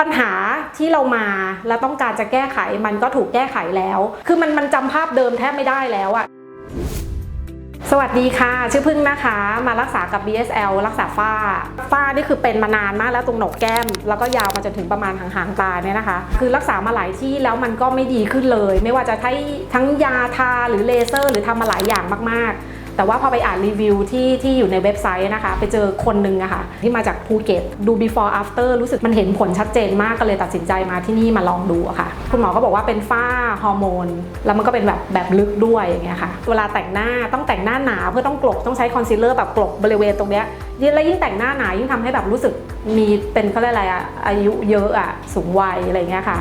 ปัญหาที่เรามาแล้วต้องการจะแก้ไขมันก็ถูกแก้ไขแล้ว คือมันมันจำภาพเดิมแทบไม่ได้แล้วอะสวัสดีค่ะ ชื่อพึ่งนะคะ มารักษากับ BSL รักษาฝ้า ฝ้านี่คือเป็นมานานมากแล้วตรงโหนกแก้ม แล้วก็ยาวมาจนถึงประมาณหางๆตาเนี่ยนะคะ คือรักษามาหลายที่แล้วมันก็ไม่ดีขึ้นเลย ไม่ว่าจะใช้ทั้งยาทาหรือเลเซอร์ หรือทำมาหลายอย่างมากๆ แต่ว่าพอไปอ่านรีวิวที่ที่อยู่ในเว็บไซต์นะคะ ไปเจอคนนึงอะค่ะที่มาจากภูเก็ตดู before after รู้สึกมันเห็นผลชัดเจนมากก็เลยตัดสินใจมาที่นี่มาลองดูอะค่ะ คุณหมอก็บอกว่าเป็นฝ้าฮอร์โมน แล้วมันก็เป็นแบบแบบลึกด้วยอย่างเงี้ยค่ะ เวลาแต่งหน้าต้องแต่งหน้าหนาเพื่อต้องกลบต้องใช้คอนซีลเลอร์แบบกลบบริเวณตรงเนี้ยแล้วยิ่งแต่งหน้าหนายิ่งทำให้แบบรู้สึกมีเป็นเขาเรียกอะไรอะอายุเยอะอะสูงวัยอะไรเงี้ยค่ะ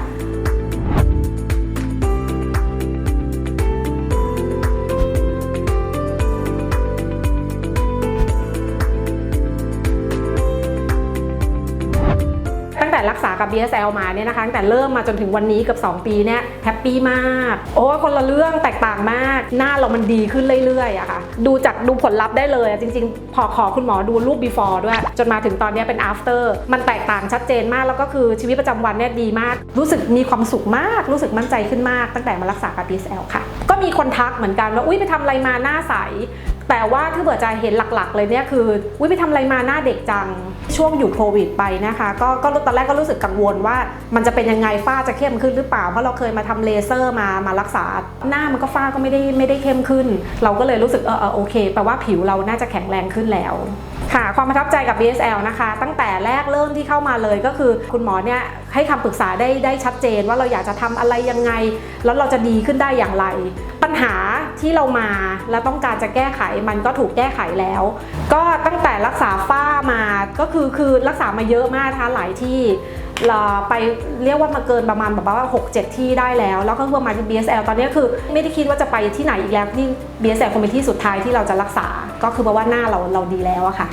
แต่รักษากับ BSL มาเนี่ยนะคะตั้งแต่เริ่มมาจนถึงวันนี้เกับ 2 ปีเนี่ยแฮปปี้มาก โอ้คนละเรื่องแตกต่างมาก หน้าเรามันดีขึ้นเรื่อยๆอะค่ะ ดูจากดูผลลัพธ์ได้เลยจริง ๆ พอขอคุณหมอดูรูป before ด้วย จนมาถึงตอนนี้เป็น after มันแตกต่างชัดเจนมากแล้วก็คือชีวิตประจำวันเนี่ยดีมาก รู้สึกมีความสุขมาก รู้สึกมั่นใจขึ้นมาก ตั้งแต่มารักษากับ BSL ค่ะ ก็มีคนทักเหมือนกันว่าอุ้ยไปทำอะไรมาหน้าใสแต่ว่าที่เบิร์ดจะเห็นหลักๆ เลยเนี่ยคือวิไปทำอะไรมาหน้าเด็กจัง ช่วงอยู่โควิดไปนะคะก็ก็ตอนแรกก็รู้สึกกังวลว่า มันจะเป็นยังไงฝ้าจะเข้มขึ้นหรือเปล่า เพราะเราเคยมาทำเลเซอร์มามารักษา หน้ามันก็ฝ้าก็ไม่ได้ไม่ได้เข้มขึ้น เราก็เลยรู้สึกเออเออโอเคแปลว่าผิวเราน่าจะแข็งแรงขึ้นแล้วค่ะความประทับใจกับ BSL นะคะ ตั้งแต่แรกเริ่มที่เข้ามาเลยก็คือคุณหมอเนี่ยให้คำปรึกษาได้ได้ชัดเจนว่าเราอยากจะทำอะไรยังไง แล้วเราจะดีขึ้นได้อย่างไร ปัญหาที่เรามาแล้วต้องการจะแก้ไขมันก็ถูกแก้ไขแล้ว ก็ตั้งแต่รักษาฝ้ามา ก็คือคือรักษามาเยอะมากนะคะหลายที่เราไปเรียกว่ามาเกินประมาณแบบว่า6 7ที่ได้แล้ว แล้วก็เพื่อมาที่ BSL ตอนนี้คือไม่ได้คิดว่าจะไปที่ไหนอีกแล้วที่ BSL คงเป็นที่สุดท้ายที่เราจะรักษา ก็คือเพราะว่าหน้าเราเราดีแล้วอะค่ะ